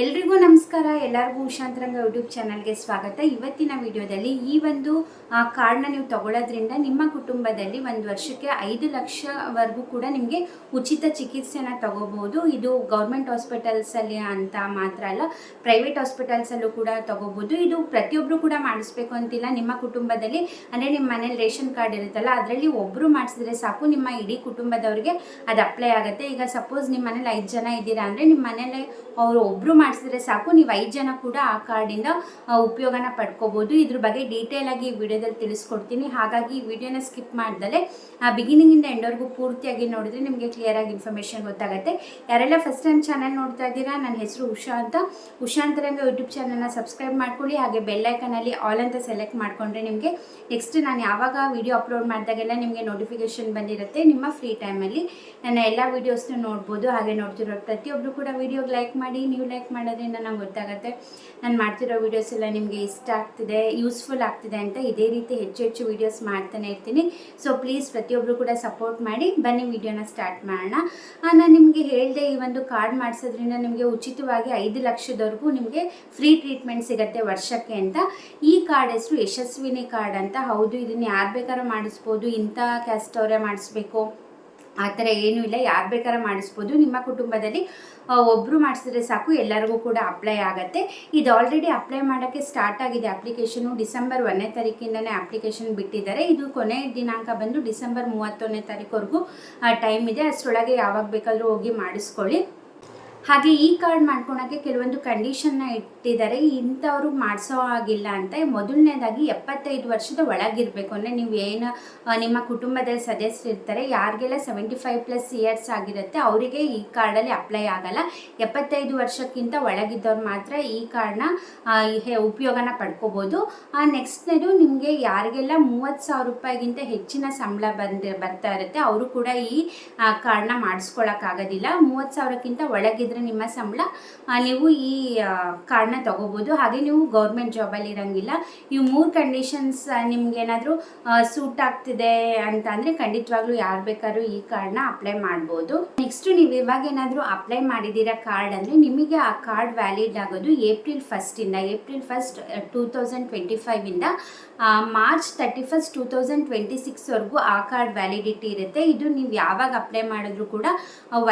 ಎಲ್ರಿಗೂ ನಮಸ್ಕಾರ. ಎಲ್ಲರಿಗೂ ಉಷಾಂತರಂಗ ಯೂಟ್ಯೂಬ್ ಚಾನಲ್ಗೆ ಸ್ವಾಗತ. ಇವತ್ತಿನ ವಿಡಿಯೋದಲ್ಲಿ ಈ ಒಂದು ಕಾರ್ಡ್ನ ನೀವು ತಗೊಳ್ಳೋದ್ರಿಂದ ನಿಮ್ಮ ಕುಟುಂಬದಲ್ಲಿ ಒಂದು ವರ್ಷಕ್ಕೆ ಐದು ಲಕ್ಷವರೆಗೂ ಕೂಡ ನಿಮಗೆ ಉಚಿತ ಚಿಕಿತ್ಸೆನ ತಗೋಬೋದು. ಇದು ಗೌರ್ಮೆಂಟ್ ಹಾಸ್ಪಿಟಲ್ಸಲ್ಲಿ ಅಂತ ಮಾತ್ರ ಅಲ್ಲ, ಪ್ರೈವೇಟ್ ಹಾಸ್ಪಿಟಲ್ಸಲ್ಲೂ ಕೂಡ ತಗೋಬೋದು. ಇದು ಪ್ರತಿಯೊಬ್ಬರು ಕೂಡ ಮಾಡಿಸ್ಬೇಕು ಅಂತಿಲ್ಲ. ನಿಮ್ಮ ಕುಟುಂಬದಲ್ಲಿ, ಅಂದರೆ ನಿಮ್ಮ ಮನೇಲಿ ರೇಷನ್ ಕಾರ್ಡ್ ಇರುತ್ತಲ್ಲ, ಅದರಲ್ಲಿ ಒಬ್ಬರು ಮಾಡಿಸಿದ್ರೆ ಸಾಕು. ನಿಮ್ಮ ಇಡೀ ಕುಟುಂಬದವ್ರಿಗೆ ಅದು ಅಪ್ಲೈ ಆಗುತ್ತೆ. ಈಗ ಸಪೋಸ್ ನಿಮ್ಮ ಮನೇಲಿ ಐದು ಜನ ಇದ್ದೀರಾ ಅಂದರೆ ನಿಮ್ಮ ಮನೇಲಿ ಅವರು ಒಬ್ಬರು ಮಾಡಿಸಿದ್ರೆ ಸಾಕು. ನೀವು ಐದು ಜನ ಕೂಡ ಆ ಕಾರ್ಡಿಂದ ಉಪಯೋಗನ ಪಡ್ಕೋಬೋದು. ಇದ್ರ ಬಗ್ಗೆ ಡೀಟೇಲ್ ಆಗಿ ಈ ವಿಡಿಯೋದಲ್ಲಿ ತಿಳಿಸ್ಕೊಡ್ತೀನಿ. ಹಾಗಾಗಿ ಈ ವಿಡಿಯೋನ ಸ್ಕಿಪ್ ಮಾಡ್ದಲೆ ಬಿಗಿನಿಂಗಿಂದ ಎಂಡವರೆಗೂ ಪೂರ್ತಿಯಾಗಿ ನೋಡಿದ್ರೆ ನಿಮಗೆ ಕ್ಲಿಯರ್ ಆಗಿ ಇನ್ಫಾರ್ಮೇಷನ್ ಗೊತ್ತಾಗುತ್ತೆ. ಯಾರೆಲ್ಲ ಫಸ್ಟ್ ಟೈಮ್ ಚಾನಲ್ ನೋಡ್ತಾ ಇದ್ದೀರಾ, ನನ್ನ ಹೆಸರು ಉಷಾ ಅಂತ. ಉಷಾ ಉಷಾಂತರಂಗ ಯೂಟ್ಯೂಬ್ ಚಾನಲ್ನ ಸಬ್ಸ್ಕ್ರೈಬ್ ಮಾಡ್ಕೊಳ್ಳಿ. ಹಾಗೆ ಬೆಲ್ಲೈಕನಲ್ಲಿ ಆಲ್ ಅಂತ ಸೆಲೆಕ್ಟ್ ಮಾಡಿಕೊಂಡ್ರೆ ನಿಮಗೆ ನೆಕ್ಸ್ಟ್ ನಾನು ಯಾವಾಗ ವಿಡಿಯೋ ಅಪ್ಲೋಡ್ ಮಾಡಿದಾಗೆಲ್ಲ ನಿಮಗೆ ನೋಟಿಫಿಕೇಶನ್ ಬಂದಿರುತ್ತೆ ನಿಮ್ಮ ಫ್ರೀ ಟೈಮಲ್ಲಿ ನನ್ನ ಎಲ್ಲ ವೀಡಿಯೋಸ್ನೂ ನೋಡ್ಬೋದು. ಹಾಗೆ ನೋಡ್ತಿರೋ ಪ್ರತಿಯೊಬ್ಬರು ಕೂಡ ವಿಡಿಯೋಗೆ ಲೈಕ್ ಮಾಡಿ. ನೀವು ಲೈಕ್ ಮಾಡೋದ್ರಿಂದ ನಂಗೆ ಗೊತ್ತಾಗುತ್ತೆ. ನಾನು ಮಾಡ್ತಿರೋ ವೀಡಿಯೋಸ್ ಎಲ್ಲ ನಿಮಗೆ ಇಷ್ಟ ಆಗ್ತಿದೆ ಯೂಸ್ಫುಲ್ ಆಗ್ತಿದೆ ಅಂತ ಇದೇ ರೀತಿ ಹೆಚ್ಚು ಹೆಚ್ಚು ವೀಡಿಯೋಸ್ ಮಾಡ್ತಾನೆ ಇರ್ತೀನಿ. ಸೊ ಪ್ಲೀಸ್ ಪ್ರತಿಯೊಬ್ಬರು ಕೂಡ ಸಪೋರ್ಟ್ ಮಾಡಿ, ಬನ್ನಿ ವಿಡಿಯೋನ ಸ್ಟಾರ್ಟ್ ಮಾಡೋಣ. ನಾನು ನಿಮಗೆ ಹೇಳಿದೆ ಈ ಒಂದು ಕಾರ್ಡ್ ಮಾಡಿಸೋದ್ರಿಂದ ನಿಮಗೆ ಉಚಿತವಾಗಿ ಐದು ಲಕ್ಷದವರೆಗೂ ನಿಮಗೆ ಫ್ರೀ ಟ್ರೀಟ್ಮೆಂಟ್ ಸಿಗುತ್ತೆ ವರ್ಷಕ್ಕೆ ಅಂತ. ಈ ಕಾರ್ಡ್ ಹೆಸರು ಯಶಸ್ವಿನಿ ಕಾರ್ಡ್ ಅಂತ. ಹೌದು, ಇದನ್ನು ಯಾರು ಬೇಕಾದ್ರೂ ಮಾಡಿಸ್ಬೋದು, ಇಂಥ ಕ್ಯಾಸ್ಟ್ ಅವರೇ ಮಾಡಿಸ್ಬೇಕು. ಆ ಥರ ಏನೂ ಇಲ್ಲ. ಯಾರು ಬೇಕಾದ್ರೆ ಮಾಡಿಸ್ಬೋದು. ನಿಮ್ಮ ಕುಟುಂಬದಲ್ಲಿ ಒಬ್ಬರು ಮಾಡಿಸಿದ್ರೆ ಸಾಕು, ಎಲ್ಲರಿಗೂ ಕೂಡ ಅಪ್ಲೈ ಆಗುತ್ತೆ. ಇದು ಆಲ್ರೆಡಿ ಅಪ್ಲೈ ಮಾಡೋಕ್ಕೆ ಸ್ಟಾರ್ಟ್ ಆಗಿದೆ ಅಪ್ಲಿಕೇಶನು ಡಿಸೆಂಬರ್ ಒಂದನೇ ತಾರೀಕಿಂದನೇ ಅಪ್ಲಿಕೇಶನ್ ಬಿಟ್ಟಿದ್ದಾರೆ. ಇದು ಕೊನೆ ದಿನಾಂಕ ಬಂದು ಡಿಸೆಂಬರ್ ಮೂವತ್ತೊಂದನೇ ತಾರೀಕುವರೆಗೂ ಟೈಮ್ ಇದೆ. ಅಷ್ಟರೊಳಗೆ ಯಾವಾಗ ಬೇಕಾದರೂ ಹೋಗಿ ಮಾಡಿಸ್ಕೊಳ್ಳಿ. ಹಾಗೆ ಈ ಕಾರ್ಡ್ ಮಾಡ್ಕೊಳಕ್ಕೆ ಕೆಲವೊಂದು ಕಂಡೀಷನ್ನ ಇಟ್ಟಿದ್ದಾರೆ. ಇಂಥವ್ರು ಮಾಡಿಸೋ ಆಗಿಲ್ಲ ಅಂತ ಮೊದಲನೇದಾಗಿ ಎಪ್ಪತ್ತೈದು ವರ್ಷದ ಒಳಗಿರಬೇಕು. ಅಂದರೆ ನೀವು ಏನು ನಿಮ್ಮ ಕುಟುಂಬದ ಸದಸ್ಯರು ಇರ್ತಾರೆ, ಯಾರಿಗೆಲ್ಲ ಸೆವೆಂಟಿ ಫೈವ್ ಪ್ಲಸ್ ಇಯರ್ಸ್ ಆಗಿರುತ್ತೆ, ಅವರಿಗೆ ಈ ಕಾರ್ಡಲ್ಲಿ ಅಪ್ಲೈ ಆಗಲ್ಲ. ಎಪ್ಪತ್ತೈದು ವರ್ಷಕ್ಕಿಂತ ಒಳಗಿದ್ದವ್ರು ಮಾತ್ರ ಈ ಕಾರ್ಡ್ನ ಉಪಯೋಗನ ಪಡ್ಕೋಬೋದು. ನೆಕ್ಸ್ಟ್ನೇದು ನಿಮಗೆ ಯಾರಿಗೆಲ್ಲ ಮೂವತ್ತು ಸಾವಿರ ರೂಪಾಯಿಗಿಂತ ಹೆಚ್ಚಿನ ಸಂಬಳ ಬಂದು, ಬರ್ತಾ ಇರುತ್ತೆ, ಅವರು ಕೂಡ ಈ ಕಾರ್ಡ್ನ ಮಾಡಿಸ್ಕೊಳಕ್ಕಾಗೋದಿಲ್ಲ. ಮೂವತ್ತು ಸಾವಿರಕ್ಕಿಂತ ಒಳಗಿದ್ರೆ ನಿಮ್ಮ ಸಂಬಳ ನೀವು ಈ ಕಾರ್ಡ್ನ ತೊಗೋಬೋದು. ಹಾಗೆ ನೀವು ಗೌರ್ಮೆಂಟ್ ಜಾಬಲ್ಲಿ ಇರಂಗಿಲ್ಲ. ಈ ಮೂರು ಕಂಡೀಷನ್ಸ್ ನಿಮಗೇನಾದರೂ ಸೂಟ್ ಆಗ್ತಿದೆ ಅಂತ ಅಂದರೆ ಖಂಡಿತವಾಗ್ಲೂ ಯಾರು ಬೇಕಾದ್ರೂ ಈ ಕಾರ್ಡ್ನ ಅಪ್ಲೈ ಮಾಡ್ಬೋದು. ನೆಕ್ಸ್ಟ್ ನೀವು ಇವಾಗ ಏನಾದರೂ ಅಪ್ಲೈ ಮಾಡಿದ್ದೀರಾ ಕಾರ್ಡ್ ಅಂದರೆ ನಿಮಗೆ ಆ ಕಾರ್ಡ್ ವ್ಯಾಲಿಡ್ ಆಗೋದು April ಫಸ್ಟಿಂದ April first two thousand twenty ಫೈವಿಂದ March thirty first two thousand twenty ಸಿಕ್ಸ್ವರೆಗೂ ಆ ಕಾರ್ಡ್ ವ್ಯಾಲಿಡಿಟಿ ಇರುತ್ತೆ. ಇದು ನೀವು ಯಾವಾಗ ಅಪ್ಲೈ ಮಾಡಿದ್ರು ಕೂಡ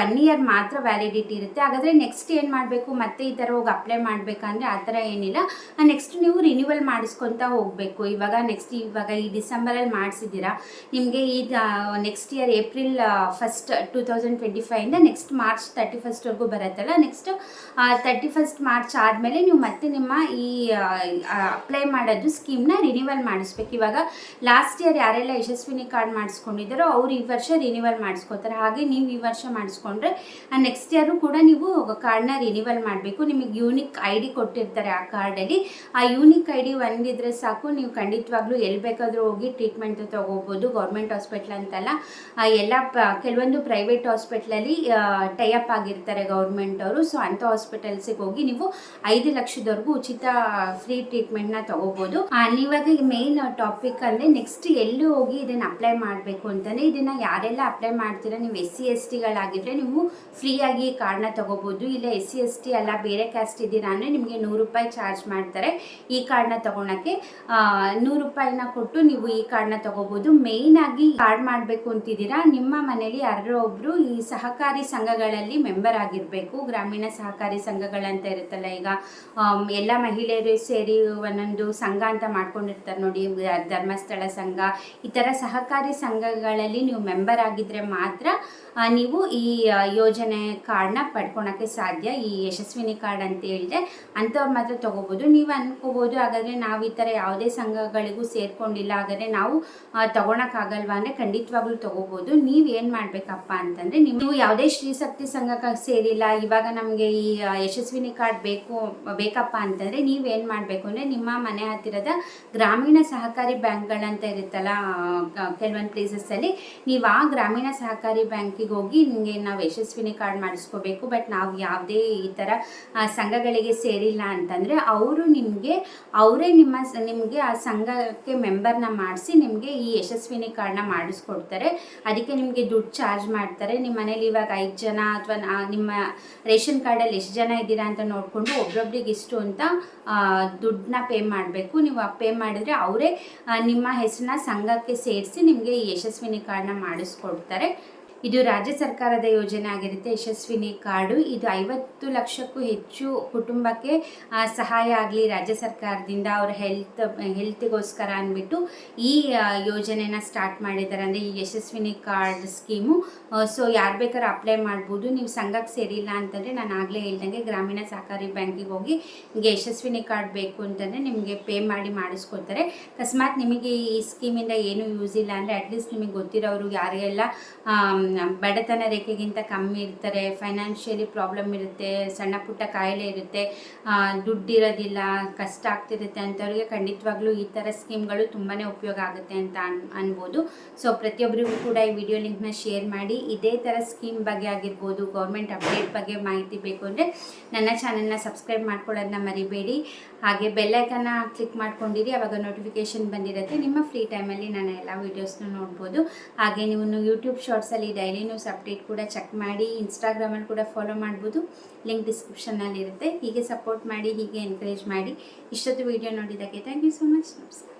ಒನ್ ಇಯರ್ ಮಾತ್ರ ವ್ಯಾಲಿಡಿಟಿ ಇರುತ್ತೆ. ಹಾಗಾದರೆ ನೆಕ್ಸ್ಟ್ ಏನು ಮಾಡಬೇಕು? ಮತ್ತೆ ಈ ಥರ ಹೋಗಿ ಅಪ್ಲೈ ಮಾಡಬೇಕಂದ್ರೆ ಆ ಥರ ಏನಿಲ್ಲ. ನೆಕ್ಸ್ಟ್ ನೀವು ರಿನ್ಯೂವಲ್ ಮಾಡಿಸ್ಕೊತಾ ಹೋಗಬೇಕು. ಇವಾಗ ನೆಕ್ಸ್ಟ್ ಇವಾಗ ಈ ಡಿಸೆಂಬರಲ್ಲಿ ಮಾಡಿಸಿದ್ದೀರಾ. ನಿಮಗೆ ಈ next year April first two thousand twenty ಫೈವಿಂದ next March thirty ಫಸ್ಟ್ವರೆಗೂ ಬರುತ್ತಲ್ಲ? ನೆಕ್ಸ್ಟ್ ತರ್ಟಿ ಫಸ್ಟ್ ಮಾರ್ಚ್ ಆದಮೇಲೆ ನೀವು ಮತ್ತೆ ನಿಮ್ಮ ಈ ಅಪ್ಲೈ ಮಾಡೋದು ಸ್ಕೀಮ್ನ ರಿನ್ಯೂವಲ್ ಮಾಡಿಸ್ಬೇಕು. ಇವಾಗ ಲಾಸ್ಟ್ ಇಯರ್ ಯಾರೆಲ್ಲ ಯಶಸ್ವಿನಿ ಕಾರ್ಡ್ ಮಾಡಿಸ್ಕೊಂಡಿದ್ದಾರೋ ಅವ್ರು ಈ ವರ್ಷ ರಿನ್ಯೂವಲ್ ಮಾಡಿಸ್ಕೋತಾರೆ. ಹಾಗೆ ನೀವು ಈ ವರ್ಷ ಮಾಡಿಸ್ಕೊಂಡ್ರೆ ನೆಕ್ಸ್ಟ್ ಇಯರು ಕೂಡ ನೀವು ಕಾರ್ಡ್ನ ರಿನಿವಲ್ ಮಾಡಬೇಕು. ನಿಮಗೆ ಯೂನಿಕ್ ಐ ಡಿ ಕೊಟ್ಟಿರ್ತಾರೆ ಆ ಕಾರ್ಡಲ್ಲಿ. ಆ ಯೂನಿಕ್ ಐ ಡಿ ಒಂದಿದ್ರೆ ಸಾಕು. ನೀವು ಖಂಡಿತವಾಗ್ಲೂ ಎಲ್ಲಿ ಬೇಕಾದರೂ ಹೋಗಿ ಟ್ರೀಟ್ಮೆಂಟ್ ತೊಗೋಬೋದು. ಗೌರ್ಮೆಂಟ್ ಹಾಸ್ಪಿಟ್ಲ್ ಅಂತಲ್ಲ. ಎಲ್ಲ ಪ, ಕೆಲವೊಂದು ಪ್ರೈವೇಟ್ ಹಾಸ್ಪಿಟ್ಲಲ್ಲಿ ಟೈಅಪ್ ಆಗಿರ್ತಾರೆ ಗೌರ್ಮೆಂಟ್ ಅವರು. ಸೊ ಅಂಥ ಹಾಸ್ಪಿಟಲ್ಸಿಗೆ ಹೋಗಿ ನೀವು ಐದು ಲಕ್ಷದವರೆಗೂ ಉಚಿತ ಫ್ರೀ ಟ್ರೀಟ್ಮೆಂಟ್ನ ತೊಗೋಬೋದು. ನೀವಾಗ ಮೇನ್ ಟಾಪಿಕ್ ಅಂದರೆ ನೆಕ್ಸ್ಟ್ ಎಲ್ಲಿ ಹೋಗಿ ಇದನ್ನು ಅಪ್ಲೈ ಮಾಡಬೇಕು ಅಂತಂದರೆ ಇದನ್ನು ಯಾರೆಲ್ಲ ಅಪ್ಲೈ ಮಾಡ್ತೀರಾ? ನೀವು ಎಸ್ ಸಿ ಎಸ್ ಟಿಗಳಾಗಿದ್ದರೆ ನೀವು ಫ್ರೀಯಾಗಿ ಕಾರ್ಡ್ನ ತಗೋಬೋದು, ಇಲ್ಲ ಎಸ್ ಸಿ ಎಸ್ ಟಿ ಅಲ್ಲ, ಬೇರೆ ಕ್ಯಾಸ್ಟ್ ಇದ್ದೀರಾ ಅಂದರೆ ನಿಮಗೆ ನೂರು ರೂಪಾಯಿ ಚಾರ್ಜ್ ಮಾಡ್ತಾರೆ. ಈ ಕಾರ್ಡ್ನ ತಗೊಳಕ್ಕೆ ನೂರು ರೂಪಾಯಿನ ಕೊಟ್ಟು ನೀವು ಈ ಕಾರ್ಡ್ನ ತಗೋಬೋದು. ಆಗಿ ಕಾರ್ಡ್ ಮಾಡಬೇಕು ಅಂತಿದ್ದೀರಾ, ನಿಮ್ಮ ಮನೇಲಿ ಯಾರೋ ಒಬ್ಬರು ಈ ಸಹಕಾರಿ ಸಂಘಗಳಲ್ಲಿ ಮೆಂಬರ್ ಆಗಿರಬೇಕು. ಗ್ರಾಮೀಣ ಸಹಕಾರಿ ಸಂಘಗಳಂತ ಇರುತ್ತಲ್ಲ, ಈಗ ಎಲ್ಲ ಮಹಿಳೆಯರು ಸೇರಿ ಒಂದೊಂದು ಸಂಘ ಅಂತ ಮಾಡ್ಕೊಂಡಿರ್ತಾರೆ ನೋಡಿ, ಧರ್ಮಸ್ಥಳ ಸಂಘ, ಈ ಥರ ಸಹಕಾರಿ ಸಂಘಗಳಲ್ಲಿ ನೀವು ಮೆಂಬರ್ ಆಗಿದ್ರೆ ಮಾತ್ರ ನೀವು ಈ ಯೋಜನೆ ಕಾರ್ಡ್ನ ಪಡ್ಕೊಳಕ್ಕೆ ಸಾಧ್ಯ. ಈ ಯಶಸ್ವಿನಿ ಕಾರ್ಡ್ ಅಂತ ಹೇಳಿದೆ ಅಂಥವ್ರು ಮಾತ್ರ ತಗೋಬೋದು. ನೀವು ಅನ್ಕೋಬೋದು, ಹಾಗಾದರೆ ನಾವು ಈ ಥರ ಯಾವುದೇ ಸಂಘಗಳಿಗೂ ಸೇರ್ಕೊಂಡಿಲ್ಲ, ಹಾಗಾದರೆ ನಾವು ತಗೊಳಕ್ಕಾಗಲ್ವಾ ಅಂದರೆ ಖಂಡಿತವಾಗ್ಲೂ ತಗೋಬೋದು. ನೀವು ಏನು ಮಾಡಬೇಕಪ್ಪ ಅಂತಂದರೆ ನೀವು ಯಾವುದೇ ಶ್ರೀಶಕ್ತಿ ಸಂಘಕ್ಕೆ ಸೇರಿಲ್ಲ, ಇವಾಗ ನಮಗೆ ಈ ಯಶಸ್ವಿನಿ ಕಾರ್ಡ್ ಬೇಕು, ಬೇಕಪ್ಪ ಅಂತಂದರೆ ನೀವೇನು ಮಾಡಬೇಕು ಅಂದರೆ ನಿಮ್ಮ ಮನೆ ಹತ್ತಿರದ ಗ್ರಾಮೀಣ ಸಹಕಾರಿ ಬ್ಯಾಂಕ್ಗಳಂತ ಇರುತ್ತಲ್ಲ ಕೆಲವೊಂದು ಪ್ಲೇಸಸ್ಸಲ್ಲಿ ನೀವು ಆ ಗ್ರಾಮೀಣ ಸಹಕಾರಿ ಬ್ಯಾಂಕಿಗೆ ಹೋಗಿ ನಿಮಗೆ ನಾವು ಯಶಸ್ವಿನಿ ಕಾರ್ಡ್ ಮಾಡಿಸ್ಕೋಬೇಕು. ಬಟ್ ನಾವು ಯಾವುದೇ ಈ ಥರ ಸಂಘಗಳಿಗೆ ಸೇರಿಲ್ಲ ಅಂತಂದರೆ ಅವರು ನಿಮಗೆ, ಅವರೇ ನಿಮ್ಮ ನಿಮಗೆ ಆ ಸಂಘಕ್ಕೆ ಮೆಂಬರ್ನ ಮಾಡಿಸಿ ನಿಮಗೆ ಈ ಯಶಸ್ವಿನಿ ಕಾರ್ಡ್ನ ಮಾಡಿಸ್ಕೊಡ್ತಾರೆ. ಅದಕ್ಕೆ ನಿಮಗೆ ದುಡ್ಡು ಚಾರ್ಜ್ ಮಾಡ್ತಾರೆ. ನಿಮ್ಮ ಮನೇಲಿ ಇವಾಗ ಐದು ಜನ ಅಥವಾ ನಿಮ್ಮ ರೇಷನ್ ಕಾರ್ಡಲ್ಲಿ ಎಷ್ಟು ಜನ ಇದ್ದೀರಾ ಅಂತ ನೋಡಿಕೊಂಡು ಒಬ್ರೊಬ್ರಿಗೆ ಇಷ್ಟು ಅಂತ ದುಡ್ಡನ್ನ ಪೇ ಮಾಡಬೇಕು. ನೀವು ಪೇ ಮಾಡಿದರೆ ಅವರೇ ನಿಮ್ಮ ಹೆಸರನ್ನ ಸಂಘಕ್ಕೆ ಸೇರಿಸಿ ನಿಮಗೆ ಈ ಯಶಸ್ವಿನಿ ಕಾರ್ಡ್ನ ಮಾಡಿಸ್ಕೊಡ್ತಾರೆ. ಇದು ರಾಜ್ಯ ಸರ್ಕಾರದ ಯೋಜನೆ ಆಗಿರುತ್ತೆ. ಯಶಸ್ವಿನಿ ಕಾರ್ಡು ಇದು ಐವತ್ತು ಲಕ್ಷಕ್ಕೂ ಹೆಚ್ಚು ಕುಟುಂಬಕ್ಕೆ ಸಹಾಯ ಆಗಲಿ ರಾಜ್ಯ ಸರ್ಕಾರದಿಂದ. ಅವ್ರ ಹೆಲ್ತ್ ಹೆಲ್ತ್ಗೋಸ್ಕರ ಅಂದ್ಬಿಟ್ಟು ಈ ಯೋಜನೆನ ಸ್ಟಾರ್ಟ್ ಮಾಡಿದ್ದಾರೆ. ಅಂದರೆ ಈ ಯಶಸ್ವಿನಿ ಕಾರ್ಡ್ ಸ್ಕೀಮು. ಸೊ ಯಾರು ಬೇಕಾದ್ರೂ ಅಪ್ಲೈ ಮಾಡ್ಬೋದು. ನೀವು ಸಂಘಕ್ಕೆ ಸೇರಿಲ್ಲ ಅಂತಂದರೆ ನಾನು ಆಗಲೇ ಹೇಳ್ದಂಗೆ ಗ್ರಾಮೀಣ ಸಹಕಾರಿ ಬ್ಯಾಂಕಿಗೆ ಹೋಗಿ ನಿಮಗೆ ಯಶಸ್ವಿನಿ ಕಾರ್ಡ್ ಬೇಕು ಅಂತಂದರೆ ನಿಮಗೆ ಪೇ ಮಾಡಿ ಮಾಡಿಸ್ಕೊತಾರೆ ಅಕಸ್ಮಾತ್ ನಿಮಗೆ ಈ ಸ್ಕೀಮಿಂದ ಏನು ಯೂಸ್ ಇಲ್ಲ ಅಂದರೆ ಅಟ್ಲೀಸ್ಟ್ ನಿಮಗೆ ಗೊತ್ತಿರೋರು ಯಾರಿಗೆಲ್ಲ ಬಡತನ ರೇಖೆಗಿಂತ ಕಮ್ಮಿ ಇರ್ತಾರೆ ಫೈನಾನ್ಷಿಯಲಿ ಪ್ರಾಬ್ಲಮ್ ಇರುತ್ತೆ, ಸಣ್ಣ ಪುಟ್ಟ ಕಾಯಿಲೆ ಇರುತ್ತೆ ದುಡ್ಡಿರೋದಿಲ್ಲ, ಕಷ್ಟ ಆಗ್ತಿರುತ್ತೆ ಅಂಥವ್ರಿಗೆ ಖಂಡಿತವಾಗ್ಲೂ ಈ ಥರ ಸ್ಕೀಮ್ಗಳು ತುಂಬಾ ಉಪಯೋಗ ಆಗುತ್ತೆ ಅಂತ ಅನ್, ಅನ್ಬೋದು. ಸೊ ಪ್ರತಿಯೊಬ್ಬರಿಗೂ ಕೂಡ ಈ ವಿಡಿಯೋ ಲಿಂಕ್ನ ಶೇರ್ ಮಾಡಿ. ಇದೇ ಥರ ಸ್ಕೀಮ್ ಬಗ್ಗೆ ಆಗಿರ್ಬೋದು ಗೌರ್ಮೆಂಟ್ ಅಪ್ಡೇಟ್ ಬಗ್ಗೆ ಮಾಹಿತಿ ಬೇಕು ಅಂದರೆ ನನ್ನ ಚಾನಲ್ನ ಸಬ್ಸ್ಕ್ರೈಬ್ ಮಾಡ್ಕೊಳ್ಳೋದನ್ನ ಮರಿಬೇಡಿ. ಹಾಗೆ ಬೆಲ್ಲೈಕನ್ನ ಕ್ಲಿಕ್ ಮಾಡ್ಕೊಂಡಿರಿ, ಅವಾಗ ನೋಟಿಫಿಕೇಶನ್ ಬಂದಿರುತ್ತೆ. ನಿಮ್ಮ ಫ್ರೀ ಟೈಮಲ್ಲಿ ನಾನು ಎಲ್ಲ ವೀಡಿಯೋಸ್ನ ನೋಡ್ಬೋದು. ಹಾಗೆ ನೀವು ಯೂಟ್ಯೂಬ್ ಶಾರ್ಟ್ಸಲ್ಲಿ ಡೈಲಿ ನ್ಯೂಸ್ ಅಪ್ಡೇಟ್ ಕೂಡ ಚೆಕ್ ಮಾಡಿ ಇನ್ಸ್ಟಾಗ್ರಾಮಲ್ಲಿ ಕೂಡ ಫಾಲೋ ಮಾಡ್ಬೋದು. ಲಿಂಕ್ ಡಿಸ್ಕ್ರಿಪ್ಷನಲ್ಲಿ ಇರುತ್ತೆ. ಹೀಗೆ ಸಪೋರ್ಟ್ ಮಾಡಿ, ಹೀಗೆ ಎನ್ಕರೇಜ್ ಮಾಡಿ. ಇಷ್ಟೊತ್ತು ವೀಡಿಯೋ ನೋಡಿದ್ದಕ್ಕೆ ಥ್ಯಾಂಕ್ ಯು ಸೊ ಮಚ್ ನಮಸ್ಕಾರ.